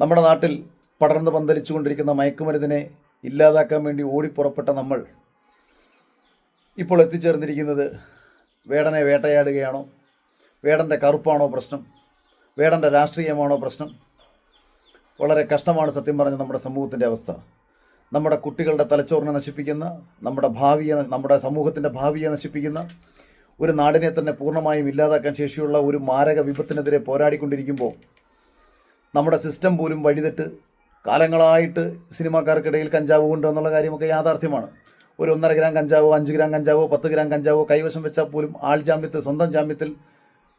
നമ്മുടെ നാട്ടിൽ പടർന്ന് പന്തലിച്ചുകൊണ്ടിരിക്കുന്ന മയക്കുമരുന്നിനെ ഇല്ലാതാക്കാൻ വേണ്ടി ഓടിപ്പുറപ്പെട്ട നമ്മൾ ഇപ്പോൾ എത്തിച്ചേർന്നിരിക്കുന്നത് വേടനെ വേട്ടയാടുകയാണോ? വേടന്റെ കറുപ്പാണോ പ്രശ്നം? വേടന്റെ രാഷ്ട്രീയമാണോ പ്രശ്നം? വളരെ കഷ്ടമാണ് സത്യം പറഞ്ഞ നമ്മുടെ സമൂഹത്തിന്റെ അവസ്ഥ. നമ്മുടെ കുട്ടികളുടെ തലച്ചോറിനെ നശിപ്പിക്കുന്ന നമ്മുടെ ഭാവിയെ നമ്മുടെ സമൂഹത്തിന്റെ ഭാവിയെ നശിപ്പിക്കുന്ന ഒരു നാടിനെ തന്നെ പൂർണമായും ഇല്ലാതാക്കാൻ ശേഷിയുള്ള ഒരു മാരക വിപത്തിനെതിരെ പോരാടിക്കൊണ്ടിരിക്കുമ്പോൾ നമ്മുടെ സിസ്റ്റം പോലും വഴിതെറ്റ് കാലങ്ങളായിട്ട് സിനിമാക്കാർക്കിടയിൽ കഞ്ചാവ് കൊണ്ടുവന്നുള്ള കാര്യമൊക്കെ യാഥാർത്ഥ്യമാണ്. ഒരു ഒന്നര ഗ്രാം കഞ്ചാവോ അഞ്ച് ഗ്രാം കഞ്ചാവോ പത്ത് ഗ്രാം കഞ്ചാവോ കൈവശം വെച്ചാൽ പോലും ആൾ ജാമ്യത്തിൽ സ്വന്തം ജാമ്യത്തിൽ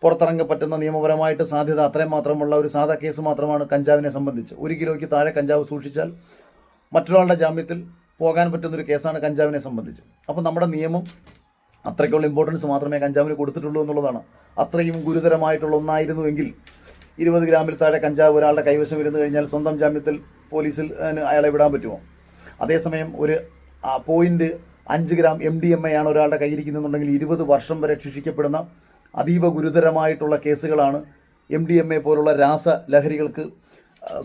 പുറത്തിറങ്ങാൻ പറ്റുന്ന നിയമപരമായിട്ട് സാധ്യത അത്രയും മാത്രമുള്ള ഒരു സാധാ കേസ് മാത്രമാണ് കഞ്ചാവിനെ സംബന്ധിച്ച്. ഒരു കിലോയ്ക്ക് താഴെ കഞ്ചാവ് സൂക്ഷിച്ചാൽ മറ്റൊരാളുടെ ജാമ്യത്തിൽ പോകാൻ പറ്റുന്നൊരു കേസാണ് കഞ്ചാവിനെ സംബന്ധിച്ച്. അപ്പോൾ നമ്മുടെ നിയമം അത്രയ്ക്കുള്ള ഇമ്പോർട്ടൻസ് മാത്രമേ കഞ്ചാവിന് കൊടുത്തിട്ടുള്ളൂ എന്നുള്ളതാണ്. അത്രയും ഗുരുതരമായിട്ടുള്ള ഒന്നായിരുന്നുവെങ്കിൽ ഇരുപത് ഗ്രാമിൽ താഴെ കഞ്ചാവ് ഒരാളുടെ കൈവശം ഇരുന്ന് കഴിഞ്ഞാൽ സ്വന്തം ജാമ്യത്തിൽ പോലീസിൽ അയാളെ വിടാൻ പറ്റുമോ? അതേസമയം ഒരു പോയിന്റ് അഞ്ച് gram M D M A ആണ് ഒരാളുടെ കയ്യിരിക്കുന്നുണ്ടെങ്കിൽ ഇരുപത് വർഷം വരെ ശിക്ഷിക്കപ്പെടുന്ന അതീവ ഗുരുതരമായിട്ടുള്ള കേസുകളാണ് എം ഡി എം എ പോലുള്ള രാസലഹരികൾക്ക് ലഹരികൾക്ക്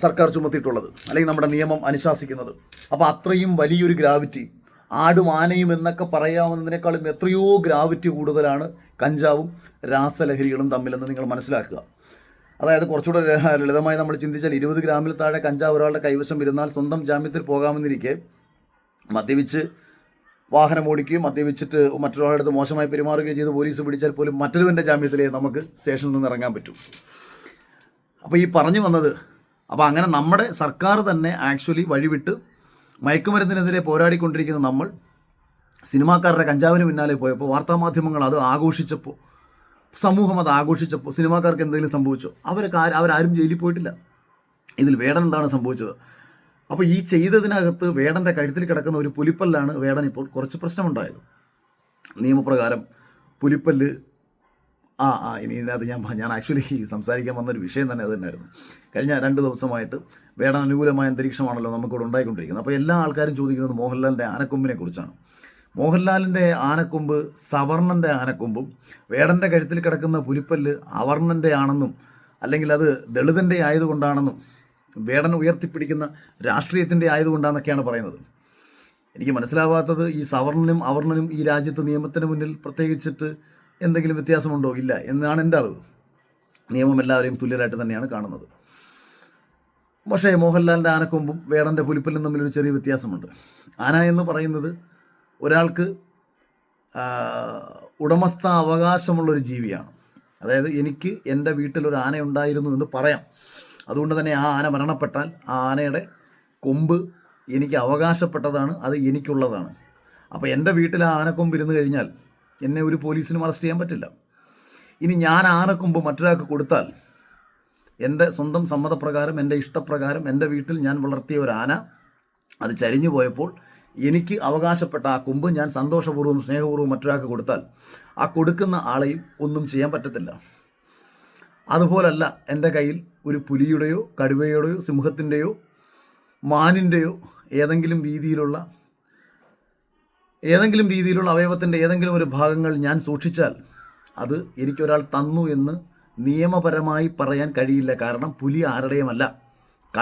സർക്കാർ ചുമത്തിയിട്ടുള്ളത് അല്ലെങ്കിൽ നമ്മുടെ നിയമം അനുശാസിക്കുന്നത്. അപ്പോൾ അത്രയും വലിയൊരു ഗ്രാവിറ്റി ആടും ആനയും എന്നൊക്കെ പറയാവുന്നതിനേക്കാളും എത്രയോ ഗ്രാവിറ്റി കൂടുതലാണ് കഞ്ചാവും രാസലഹരികളും തമ്മിലെന്ന് നിങ്ങൾ മനസ്സിലാക്കുക. അതായത് കുറച്ചുകൂടെ ലളിതമായി നമ്മൾ ചിന്തിച്ചാൽ ഇരുപത് ഗ്രാമിൽ താഴെ കഞ്ചാവ് ഒരാളുടെ കൈവശം ഇരുന്നാൽ സ്വന്തം ജാമ്യത്തിൽ പോകാമെന്നിരിക്കെ മദ്യപിച്ച് വാഹനം ഓടിക്കുകയും മദ്യപിച്ചിട്ട് മറ്റൊരാളുടെ മോശമായി പെരുമാറുകയും ചെയ്ത് പോലീസ് പിടിച്ചാൽ പോലും മറ്റൊരുവന്റെ ജാമ്യത്തിലേ നമുക്ക് സ്റ്റേഷനിൽ നിന്ന് ഇറങ്ങാൻ പറ്റും. അപ്പോൾ ഈ പറഞ്ഞു വന്നത് അപ്പോൾ അങ്ങനെ നമ്മുടെ സർക്കാർ തന്നെ ആക്ച്വലി വഴിവിട്ട് മയക്കുമരുന്നിനെതിരെ പോരാടിക്കൊണ്ടിരിക്കുന്ന നമ്മൾ സിനിമാക്കാരുടെ കഞ്ചാവിന് പിന്നാലെ പോയപ്പോൾ വാർത്താമാധ്യമങ്ങൾ അത് ആഘോഷിച്ചപ്പോൾ സമൂഹം അത് ആഘോഷിച്ചപ്പോൾ സിനിമാക്കാർക്ക് എന്തെങ്കിലും സംഭവിച്ചോ? അവരൊക്കെ അവരാരും ജയിലിൽ പോയിട്ടില്ല. ഇതിൽ വേടൻ എന്താണ് സംഭവിച്ചത്? അപ്പോൾ ഈ ചെയ്തതിനകത്ത് വേടന്റെ കഴുത്തിൽ കിടക്കുന്ന ഒരു പുലിപ്പല്ലാണ് വേടൻ ഇപ്പോൾ കുറച്ച് പ്രശ്നമുണ്ടായത്. നിയമപ്രകാരം പുലിപ്പല്ല് ആ ആ ഇനി ഇതിനകത്ത് ഞാൻ ഞാൻ ആക്ച്വലി സംസാരിക്കാൻ വന്നൊരു വിഷയം തന്നെ അത് തന്നെയായിരുന്നു. കഴിഞ്ഞ രണ്ട് ദിവസമായിട്ട് വേടൻ അനുകൂലമായ അന്തരീക്ഷമാണല്ലോ നമുക്കിവിടെ ഉണ്ടായിക്കൊണ്ടിരിക്കുന്നത്. അപ്പോൾ എല്ലാ ആൾക്കാരും ചോദിക്കുന്നത് മോഹൻലാലിന്റെ ആനക്കൊമ്പിനെ കുറിച്ചാണ് മോഹൻലാലിന്റെ ആനക്കൊമ്പ് സവർണന്റെ ആനക്കൊമ്പും വേടന്റെ കഴുത്തിൽ കിടക്കുന്ന പുലിപ്പല്ല് അവർണന്റെ ആണെന്നും അല്ലെങ്കിൽ അത് ദളിതന്റെ ആയതുകൊണ്ടാണെന്നും വേടൻ ഉയർത്തിപ്പിടിക്കുന്ന രാഷ്ട്രീയത്തിന്റെ ആയതുകൊണ്ടാണെന്നൊക്കെയാണ് പറയുന്നത്. എനിക്ക് മനസ്സിലാവാത്തത് ഈ സവർണനും അവർണനും ഈ രാജ്യത്ത് നിയമത്തിന് മുന്നിൽ പ്രത്യേകിച്ചിട്ട് എന്തെങ്കിലും വ്യത്യാസമുണ്ടോ? ഇല്ല എന്നാണ് എന്റെ അറിവ്. നിയമം എല്ലാവരെയും തുല്യരായിട്ട് തന്നെയാണ് കാണുന്നത്. പക്ഷേ മോഹൻലാലിന്റെ ആനക്കൊമ്പും വേടന്റെ പുലിപ്പല്ലും തമ്മിലൊരു ചെറിയ വ്യത്യാസമുണ്ട്. ആന എന്ന് പറയുന്നത് ഒരാൾക്ക് ഉടമസ്ഥ അവകാശമുള്ളൊരു ജീവിയാണ്. അതായത് എനിക്ക് എന്റെ വീട്ടിലൊരു ആന ഉണ്ടായിരുന്നു എന്ന് പറയാം. അതുകൊണ്ട് തന്നെ ആ ആന മരണപ്പെട്ടാൽ ആ ആനയുടെ കൊമ്പ് എനിക്ക് അവകാശപ്പെട്ടതാണ് അത് എനിക്കുള്ളതാണ്. അപ്പോൾ എന്റെ വീട്ടിൽ ആ ആനക്കൊമ്പ് ഇരുന്ന് കഴിഞ്ഞാൽ എന്നെ ഒരു പോലീസിനും അറസ്റ്റ് ചെയ്യാൻ പറ്റില്ല. ഇനി ഞാൻ ആനക്കൊമ്പ് മറ്റൊരാൾക്ക് കൊടുത്താൽ എന്റെ സ്വന്തം സമ്മതപ്രകാരം എന്റെ ഇഷ്ടപ്രകാരം എന്റെ വീട്ടിൽ ഞാൻ വളർത്തിയ ഒരു ആന അത് ചരിഞ്ഞു പോയപ്പോൾ എനിക്ക് അവകാശപ്പെട്ട ആ കൊമ്പ് ഞാൻ സന്തോഷപൂർവം സ്നേഹപൂർവം മറ്റൊരാൾക്ക് കൊടുത്താൽ ആ കൊടുക്കുന്ന ആളെയും ഒന്നും ചെയ്യാൻ പറ്റത്തില്ല. അതുപോലല്ല എന്റെ കയ്യിൽ ഒരു പുലിയുടെയോ കടുവയുടെയോ സിംഹത്തിന്റെയോ മാനിന്റെയോ ഏതെങ്കിലും രീതിയിലുള്ള ഏതെങ്കിലും രീതിയിലുള്ള അവയവത്തിന്റെ ഏതെങ്കിലും ഒരു ഭാഗങ്ങൾ ഞാൻ സൂക്ഷിച്ചാൽ അത് എനിക്കൊരാൾ തന്നു എന്ന് നിയമപരമായി പറയാൻ കഴിയില്ല. കാരണം പുലി ആരുടെയുമല്ല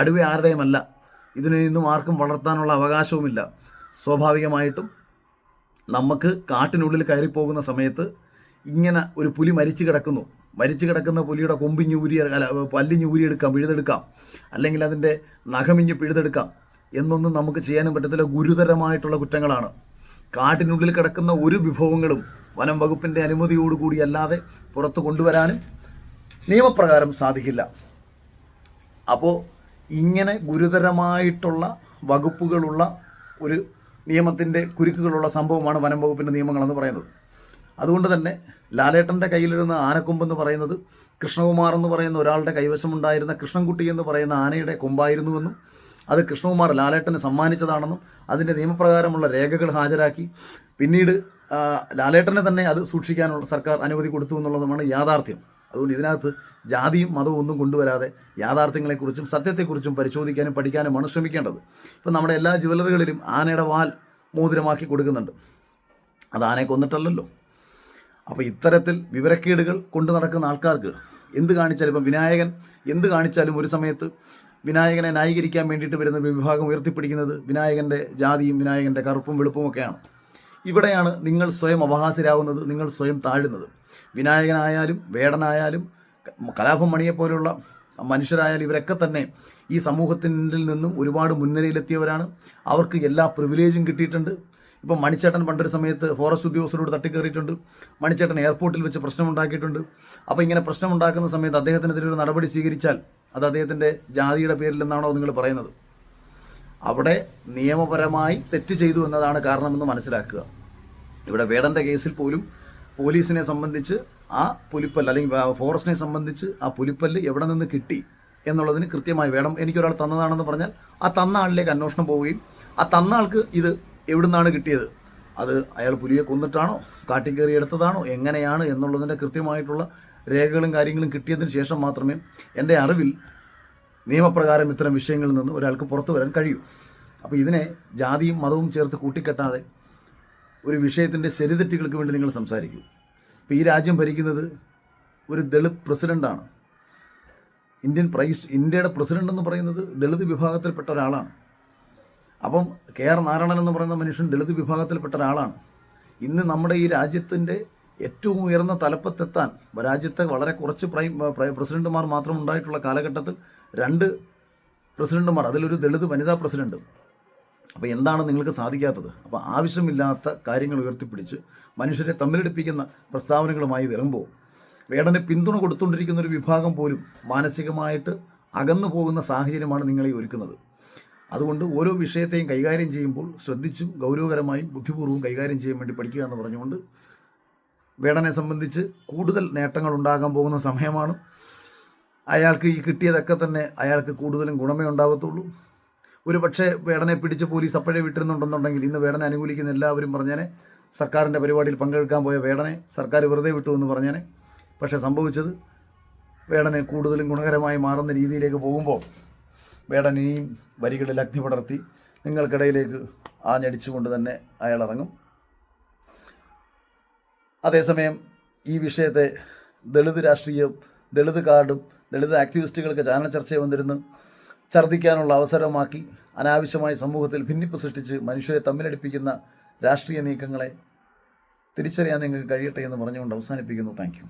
കടുവ ആരുടെയുമല്ല. ഇതിനെ നിന്നും ആർക്കും വളർത്താനുള്ള അവകാശവുമില്ല. സ്വാഭാവികമായിട്ടും നമുക്ക് കാട്ടിനുള്ളിൽ കയറിപ്പോകുന്ന സമയത്ത് ഇങ്ങനെ ഒരു പുലി മരിച്ചു കിടക്കുന്നു. മരിച്ചു കിടക്കുന്ന പുലിയുടെ കൊമ്പിഞ്ഞൂരി അല്ല പല്ലിഞ്ഞൂരിയെടുക്കാം പിഴുതെടുക്കാം. അല്ലെങ്കിൽ അതിന്റെ നഖമിഞ്ഞ് പിഴുതെടുക്കാം എന്നൊന്നും നമുക്ക് ചെയ്യാനും പറ്റത്തില്ല. ഗുരുതരമായിട്ടുള്ള കുറ്റങ്ങളാണ്. കാട്ടിനുള്ളിൽ കിടക്കുന്ന ഒരു വിഭവങ്ങളും വനം വകുപ്പിന്റെ അനുമതിയോടുകൂടി അല്ലാതെ പുറത്ത് കൊണ്ടുവരാനും നിയമപ്രകാരം സാധിക്കില്ല. അപ്പോൾ ഇങ്ങനെ ഗുരുതരമായിട്ടുള്ള വകുപ്പുകളുള്ള ഒരു നിയമത്തിന്റെ കുരുക്കുകളുള്ള സംഭവമാണ് വനം വകുപ്പിന്റെ നിയമങ്ങളെന്ന് പറയുന്നത്. അതുകൊണ്ട് തന്നെ ലാലേട്ടന്റെ കയ്യിലിരുന്ന ആനക്കൊമ്പെന്ന് പറയുന്നത് കൃഷ്ണകുമാർ എന്ന് പറയുന്ന ഒരാളുടെ കൈവശമുണ്ടായിരുന്ന കൃഷ്ണൻകുട്ടി എന്ന് പറയുന്ന ആനയുടെ കൊമ്പായിരുന്നുവെന്നും അത് കൃഷ്ണകുമാർ ലാലേട്ടന് സമ്മാനിച്ചതാണെന്നും അതിന്റെ നിയമപ്രകാരമുള്ള രേഖകൾ ഹാജരാക്കി. പിന്നീട് ലാലേട്ടനെ തന്നെ അത് സൂക്ഷിക്കാനുള്ള സർക്കാർ അനുമതി കൊടുത്തു എന്നുള്ളതുമാണ് യാഥാർത്ഥ്യം. അതുകൊണ്ട് ഇതിനകത്ത് ജാതിയും മതവും ഒന്നും കൊണ്ടുവരാതെ യാഥാർത്ഥ്യങ്ങളെക്കുറിച്ചും സത്യത്തെക്കുറിച്ചും പരിശോധിക്കാനും പഠിക്കാനുമാണ് ശ്രമിക്കേണ്ടത്. ഇപ്പം നമ്മുടെ എല്ലാ ജ്വല്ലറികളിലും ആനയുടെ വാൽ മോതിരമാക്കി കൊടുക്കുന്നുണ്ട്. അത് ആനയെ കൊന്നിട്ടല്ലല്ലോ. അപ്പോൾ ഇത്തരത്തിൽ വിവരക്കേടുകൾ കൊണ്ടു നടക്കുന്ന ആൾക്കാർക്ക് എന്ത് കാണിച്ചാലും ഇപ്പം വിനായകൻ എന്ത് കാണിച്ചാലും ഒരു സമയത്ത് വിനായകനെ ന്യായീകരിക്കാൻ വേണ്ടിയിട്ട് വരുന്ന വിഭാഗം ഉയർത്തിപ്പിടിക്കുന്നത് വിനായകന്റെ ജാതിയും വിനായകന്റെ കറുപ്പും വെളുപ്പുമൊക്കെയാണ്. ഇവിടെയാണ് നിങ്ങൾ സ്വയം അപഹാസ്യരാകുന്നത് നിങ്ങൾ സ്വയം താഴുന്നത്. വിനായകനായാലും വേടനായാലും കലാഭം മണിയെപ്പോലുള്ള മനുഷ്യരായാലും ഇവരൊക്കെ തന്നെ ഈ സമൂഹത്തിന്റെ നിന്നും ഒരുപാട് മുൻനിരയിലെത്തിയവരാണ്. അവർക്ക് എല്ലാ പ്രിവിലേജും കിട്ടിയിട്ടുണ്ട്. ഇപ്പം മണിച്ചേട്ടൻ പണ്ടൊരു സമയത്ത് ഫോറസ്റ്റ് ഉദ്യോഗസ്ഥരോട് തട്ടിക്കയറിയിട്ടുണ്ട് മണിച്ചേട്ടൻ എയർപോർട്ടിൽ വെച്ച് പ്രശ്നമുണ്ടാക്കിയിട്ടുണ്ട്. അപ്പോൾ ഇങ്ങനെ പ്രശ്നമുണ്ടാക്കുന്ന സമയത്ത് അദ്ദേഹത്തിനെതിരെ ഒരു നടപടി സ്വീകരിച്ചാൽ അത് അദ്ദേഹത്തിന്റെ ജാതിയുടെ പേരിലെന്നാണോ നിങ്ങൾ പറയുന്നത്? അവിടെ നിയമപരമായി തെറ്റ് ചെയ്തു എന്നതാണ് കാരണമെന്ന് മനസ്സിലാക്കുക. ഇവിടെ വേടന്റെ കേസിൽ പോലും പോലീസിനെ സംബന്ധിച്ച് ആ പുലിപ്പല്ല് അല്ലെങ്കിൽ ഫോറസ്റ്റിനെ സംബന്ധിച്ച് ആ പുലിപ്പല്ല് എവിടെ നിന്ന് കിട്ടി എന്നുള്ളതിന് കൃത്യമായി വേണം എനിക്കൊരാൾ തന്നതാണെന്ന് പറഞ്ഞാൽ ആ തന്ന ആളിലേക്ക് അന്വേഷണം പോവുകയും ആ തന്ന ആൾക്ക് ഇത് എവിടുന്നാണ് കിട്ടിയത്? അത് അയാൾ പുലിയെ കൊന്നിട്ടാണോ? കാട്ടിൽ കയറി എടുത്തതാണോ? എങ്ങനെയാണ്? എന്നുള്ളതിന്റെ കൃത്യമായിട്ടുള്ള രേഖകളും കാര്യങ്ങളും കിട്ടിയതിന് ശേഷം മാത്രമേ എന്റെ അറിവിൽ നിയമപ്രകാരം ഇത്തരം വിഷയങ്ങളിൽ നിന്ന് ഒരാൾക്ക് പുറത്തു വരാൻ കഴിയും. അപ്പോൾ ഇതിനെ ജാതിയും മതവും ചേർത്ത് കൂട്ടിക്കെട്ടാതെ ഒരു വിഷയത്തിന്റെ ശരിതെറ്റുകൾക്ക് വേണ്ടി നിങ്ങൾ സംസാരിക്കും. ഇപ്പോൾ ഈ രാജ്യം ഭരിക്കുന്നത് ഒരു ദളിത് പ്രസിഡന്റാണ് ഇന്ത്യൻ പ്രൈസ് ഇന്ത്യയുടെ പ്രസിഡന്റ് എന്ന് പറയുന്നത് ദളിത് വിഭാഗത്തിൽപ്പെട്ട ഒരാളാണ്. അപ്പം കെ ആർ നാരായണൻ എന്ന് പറയുന്ന മനുഷ്യൻ ദളിത് വിഭാഗത്തിൽപ്പെട്ട ഒരാളാണ്. ഇന്ന് നമ്മുടെ ഈ രാജ്യത്തിന്റെ ഏറ്റവും ഉയർന്ന തലപ്പത്തെത്താൻ രാജ്യത്തെ വളരെ കുറച്ച് പ്രൈം പ്രസിഡന്റുമാർ മാത്രം ഉണ്ടായിട്ടുള്ള കാലഘട്ടത്തിൽ രണ്ട് പ്രസിഡന്റുമാർ അതിലൊരു ദളിത് വനിതാ പ്രസിഡന്റ്. അപ്പോൾ എന്താണ് നിങ്ങൾക്ക് സാധിക്കാത്തത്? അപ്പോൾ ആവശ്യമില്ലാത്ത കാര്യങ്ങൾ ഉയർത്തിപ്പിടിച്ച് മനുഷ്യരെ തമ്മിലടിപ്പിക്കുന്ന പ്രസ്താവനകളുമായി വരുമ്പോൾ വേടനെ പിന്തുണ കൊടുത്തുകൊണ്ടിരിക്കുന്ന ഒരു വിഭാഗം പോലും മാനസികമായിട്ട് അകന്നു പോകുന്ന സാഹചര്യമാണ് നിങ്ങളെ ഒരുക്കുന്നത്. അതുകൊണ്ട് ഓരോ വിഷയത്തെയും കൈകാര്യം ചെയ്യുമ്പോൾ ശ്രദ്ധിച്ചും ഗൗരവകരമായും ബുദ്ധിപൂർവം കൈകാര്യം ചെയ്യാൻ വേണ്ടി പഠിക്കുക എന്ന് പറഞ്ഞുകൊണ്ട് വേടനെ സംബന്ധിച്ച് കൂടുതൽ നേട്ടങ്ങൾ ഉണ്ടാകാൻ പോകുന്ന സമയമാണ്. അയാൾക്ക് ഈ കിട്ടിയതൊക്കെ തന്നെ അയാൾക്ക് കൂടുതലും ഗുണമേ ഉണ്ടാകത്തുള്ളൂ ഒരു പക്ഷേ വേടനെ പിടിച്ച് പോലീസ് അപ്പോഴേ വിട്ടിരുന്നുണ്ടെന്നുണ്ടെങ്കിൽ ഇന്ന് വേടനെ അനുകൂലിക്കുന്ന എല്ലാവരും പറഞ്ഞേനെ സർക്കാരിന്റെ പരിപാടിയിൽ പങ്കെടുക്കാൻ പോയ വേടനെ സർക്കാർ വെറുതെ വിട്ടു എന്ന് പറഞ്ഞേനെ. പക്ഷേ സംഭവിച്ചത് വേടനെ കൂടുതലും ഗുണകരമായി മാറുന്ന രീതിയിലേക്ക് പോകുമ്പോൾ വേടൻ ഇനിയും വരികളിൽ അഗ്നി പടർത്തി നിങ്ങൾക്കിടയിലേക്ക് ആഞ്ഞടിച്ചുകൊണ്ട് തന്നെ അയാൾ ഇറങ്ങും. അതേസമയം ഈ വിഷയത്തെ ദളിത് രാഷ്ട്രീയവും ദളിത് കാർഡും ദളിത് ആക്ടിവിസ്റ്റുകൾക്ക് ചാനൽ ചർച്ച വന്നിരുന്നു. ഛർദ്ദിക്കാനുള്ള അവസരമാക്കി അനാവശ്യമായി സമൂഹത്തിൽ ഭിന്നിപ്പ് സൃഷ്ടിച്ച് മനുഷ്യരെ തമ്മിലടിപ്പിക്കുന്ന രാഷ്ട്രീയ നീക്കങ്ങളെ തിരിച്ചറിയാൻ നിങ്ങൾക്ക് കഴിയട്ടെ എന്ന് പറഞ്ഞുകൊണ്ട് അവസാനിപ്പിക്കുന്നു. താങ്ക്